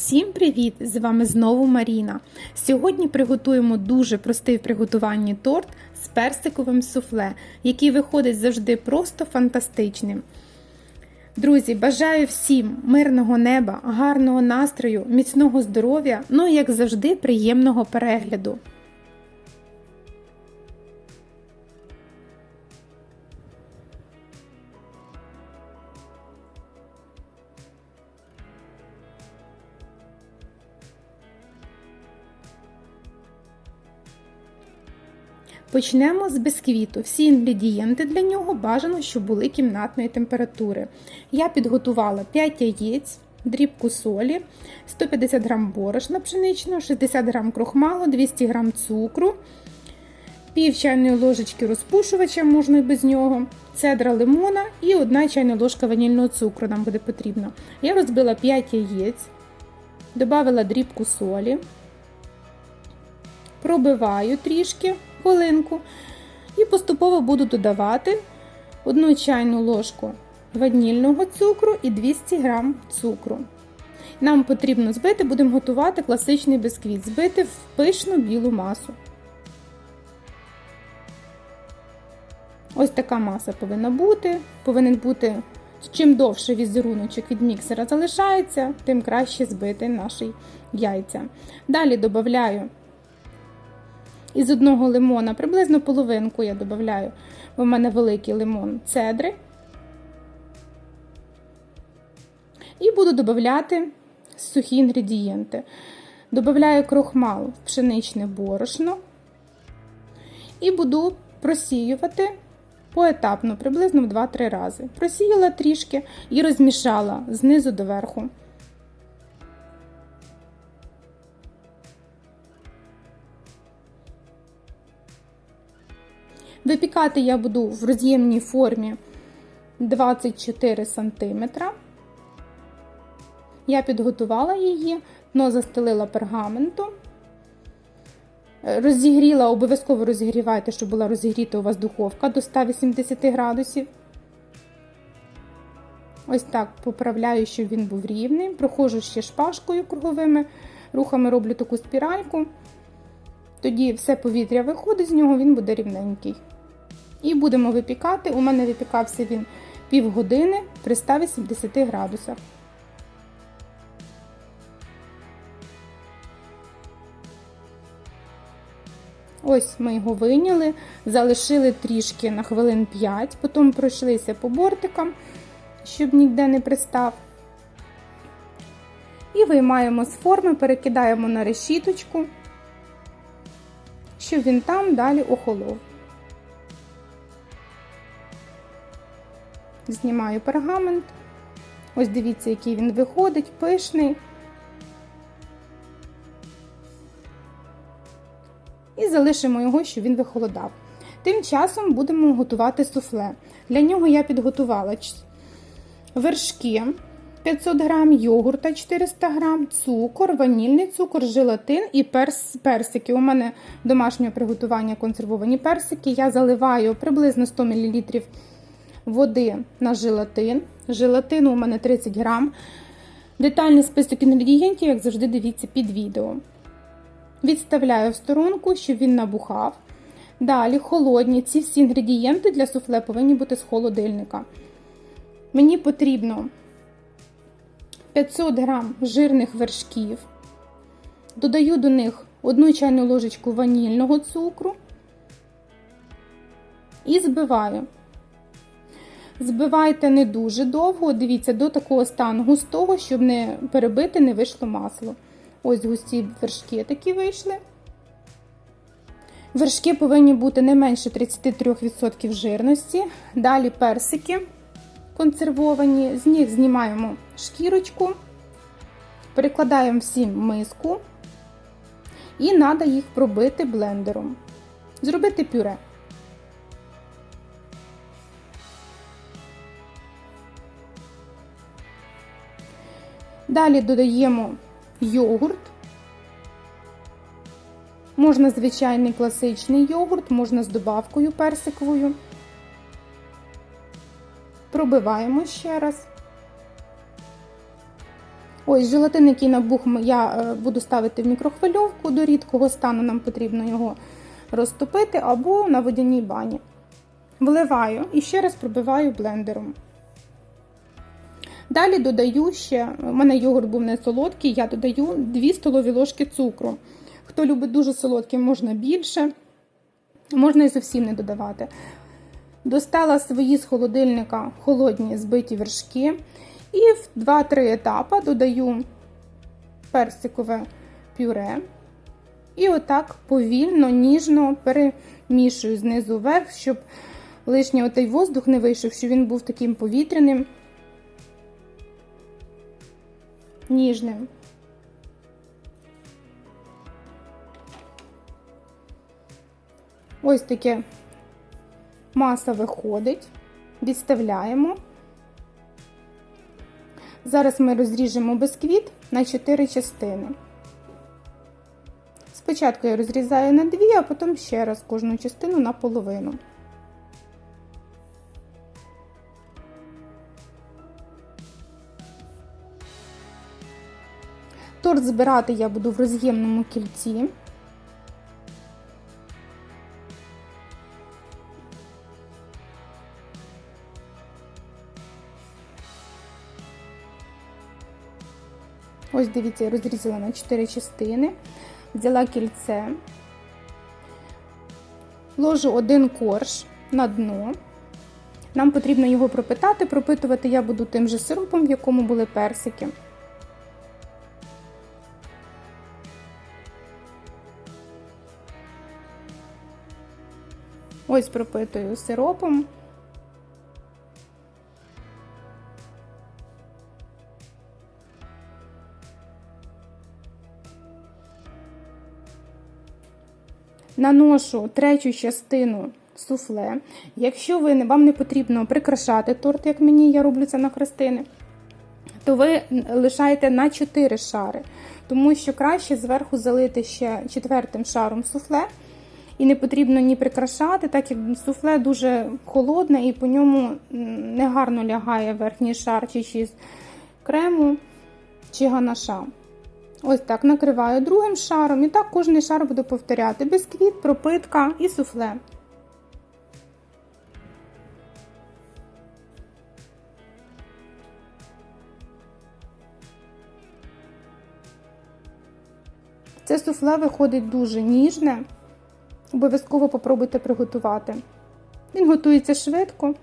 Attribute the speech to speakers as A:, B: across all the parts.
A: Всім привіт! З вами знову Маріна. Сьогодні приготуємо дуже простий в приготуванні торт з персиковим суфле, який виходить завжди просто фантастичним. Друзі, бажаю всім мирного неба, гарного настрою, міцного здоров'я, ну і як завжди, приємного перегляду. Почнемо з бисквіту. Всі інгредієнти для нього бажано, щоб були кімнатної температури. Я підготувала 5 яєць, дрібку солі, 150 г борошна пшеничного, 60 г крохмалу, 200 г цукру, пів чайної ложечки розпушувача, можна і без нього, цедра лимона і 1 чайна ложка ванільного цукру нам буде потрібно. Я розбила 5 яєць, додала дрібку солі, пробиваю трішки хвилинку. І поступово буду додавати 1 чайну ложку ванільного цукру і 200 г цукру. Нам потрібно збити, будемо готувати класичний бисквіт, збити в пишну білу масу. Ось така маса повинна бути. Повинен бути, чим довше візеруночок від міксера залишається, тим краще збити наші яйця. Далі додаю із одного лимона, приблизно половинку я додаю, бо в мене великий лимон цедри. І буду додати сухі інгредієнти. Добавляю крохмал в пшеничне борошно і буду просіювати поетапно, приблизно в 2-3 рази. Просіяла трішки і розмішала знизу до верху. Випікати я буду в роз'ємній формі 24 см. Я підготувала її, дно застелила пергаментом. Розігріла, обов'язково розігрівайте, щоб була розігріта у вас духовка до 180 градусів. Ось так поправляю, щоб він був рівний. Проходжу ще шпажкою круговими рухами роблю таку спіральку. Тоді все повітря виходить з нього, він буде рівненький. І будемо випікати. У мене випікався він півгодини при 180 градусах. Ось ми його вийняли, залишили трішки на хвилин 5, потім пройшлися по бортикам, щоб ніде не пристав. І виймаємо з форми, перекидаємо на решіточку, щоб він там далі охолов. Знімаю пергамент. Ось дивіться, який він виходить, пишний. І залишимо його, щоб він вихолодав. Тим часом будемо готувати суфле. Для нього я підготувала вершки 500 г, йогурта 400 г, цукор, ванільний цукор, желатин і перс, персики. У мене домашнього приготування консервовані персики. Я заливаю приблизно 100 мл води на желатин. Желатину у мене 30 грам. Детальний список інгредієнтів, як завжди, дивіться під відео. Відставляю в сторонку, щоб він набухав. Далі холодні. Ці всі інгредієнти для суфле повинні бути з холодильника. Мені потрібно 500 грам жирних вершків. Додаю до них 1 чайну ложечку ванільного цукру і збиваю. Збивайте не дуже довго, дивіться, до такого стану густого, щоб не перебити, не вийшло масло. Ось густі вершки такі вийшли. Вершки повинні бути не менше 33% жирності. Далі персики консервовані, з них знімаємо шкірочку, перекладаємо всі в миску і треба їх пробити блендером. Зробити пюре. Далі додаємо йогурт. Можна звичайний класичний йогурт, можна з добавкою персиковою. Пробиваємо ще раз. Ось желатин, який набух, я е, буду ставити в мікрохвильовку до рідкого стану, нам потрібно його розтопити або на водяній бані. Вливаю і ще раз пробиваю блендером. Далі додаю ще, у мене йогурт був не солодкий, я додаю 2 столові ложки цукру. Хто любить дуже солодкий, можна більше, можна і зовсім не додавати. Достала свої з холодильника холодні збиті вершки. І в 2-3 етапи додаю персикове пюре. І отак повільно, ніжно перемішую знизу вверх, щоб лишній отей воздух не вийшов, щоб він був таким повітряним, ніжним. Ось таке маса виходить, відставляємо. Зараз ми розріжемо бисквіт на 4 частини. Спочатку я розрізаю на 2, а потім ще раз кожну частину на половину. Торт збирати я буду в роз'ємному кільці. Ось дивіться, я розрізала на 4 частини, взяла кільце, ложу один корж на дно. Нам потрібно його пропитати. Пропитувати я буду тим же сиропом, в якому були персики. Ось пропитую сиропом. Наношу третю частину суфле. Якщо ви, вам не потрібно прикрашати торт, як мені, я роблю це на хрестини, то ви лишаєте на 4 шари, тому що краще зверху залити ще четвертим шаром суфле. І не потрібно ні прикрашати, так як суфле дуже холодне і по ньому негарно лягає верхній шар чи крему чи ганаша. Ось так накриваю другим шаром, і так кожний шар буду повторяти: бисквіт, пропитка і суфле. Це суфле виходить дуже ніжне. Обов'язково попробуйте приготувати. Він готується швидко.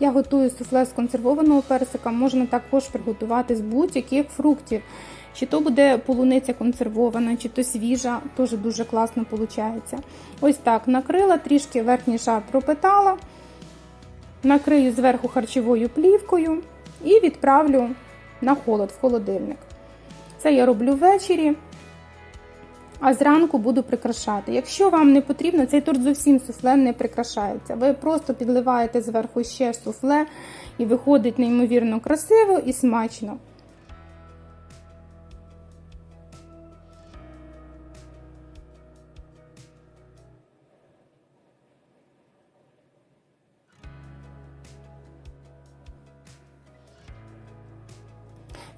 A: Я готую суфле з консервованого персика, можна також приготувати з будь-яких фруктів. Чи то буде полуниця консервована, чи то свіжа, теж дуже класно виходить. Ось так накрила, трішки верхній шар пропитала, накрию зверху харчовою плівкою і відправлю на холод в холодильник. Це я роблю ввечері, а зранку буду прикрашати. Якщо вам не потрібно, цей торт зовсім суфле не прикрашається. Ви просто підливаєте зверху ще суфле і виходить неймовірно красиво і смачно.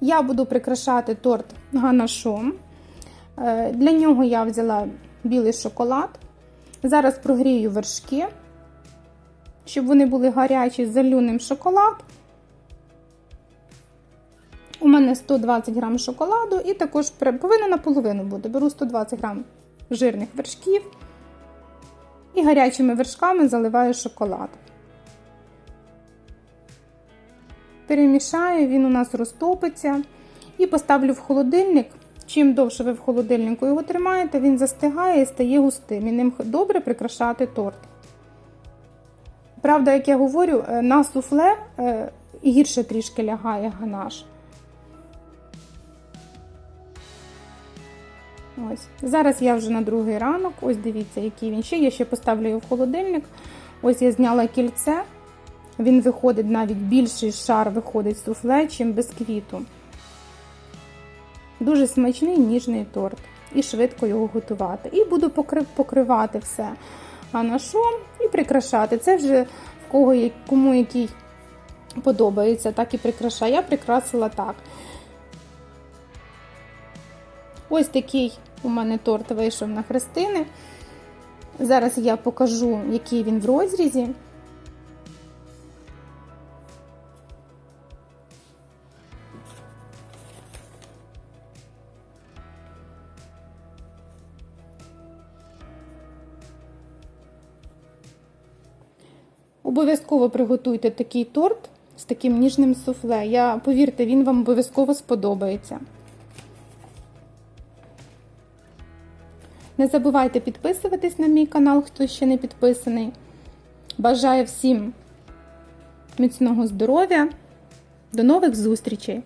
A: Я буду прикрашати торт ганашом. Е, Для нього я взяла білий шоколад. Зараз прогрію вершки, щоб вони були гарячі, залю ним шоколад. У мене 120 грам шоколаду і також повинна наполовину бути. Беру 120 грам жирних вершків і гарячими вершками заливаю шоколад. Перемішаю, він у нас розтопиться і поставлю в холодильник. Чим довше ви в холодильнику його тримаєте, він застигає і стає густим. І ним добре прикрашати торт. Правда, як я говорю, е, на суфле е, гірше трішки лягає ганаш. Ось. Зараз я вже на другий ранок. Ось дивіться, який він ще. Я ще поставлю його в холодильник. Ось я зняла кільце. Він виходить навіть більший шар виходить суфле, чим без квіту. Дуже смачний ніжний торт. І швидко його готувати. І буду покривати все ганашом і прикрашати. Це вже в кого кому який подобається, так і прикрашаю. Я прикрасила так. Ось такий у мене торт вийшов на хрестини. Зараз я покажу, який він в розрізі. Обов'язково приготуйте такий торт з таким ніжним суфле. Я повірте, він вам обов'язково сподобається. Не забувайте підписуватись на мій канал, хто ще не підписаний. Бажаю всім міцного здоров'я. До нових зустрічей!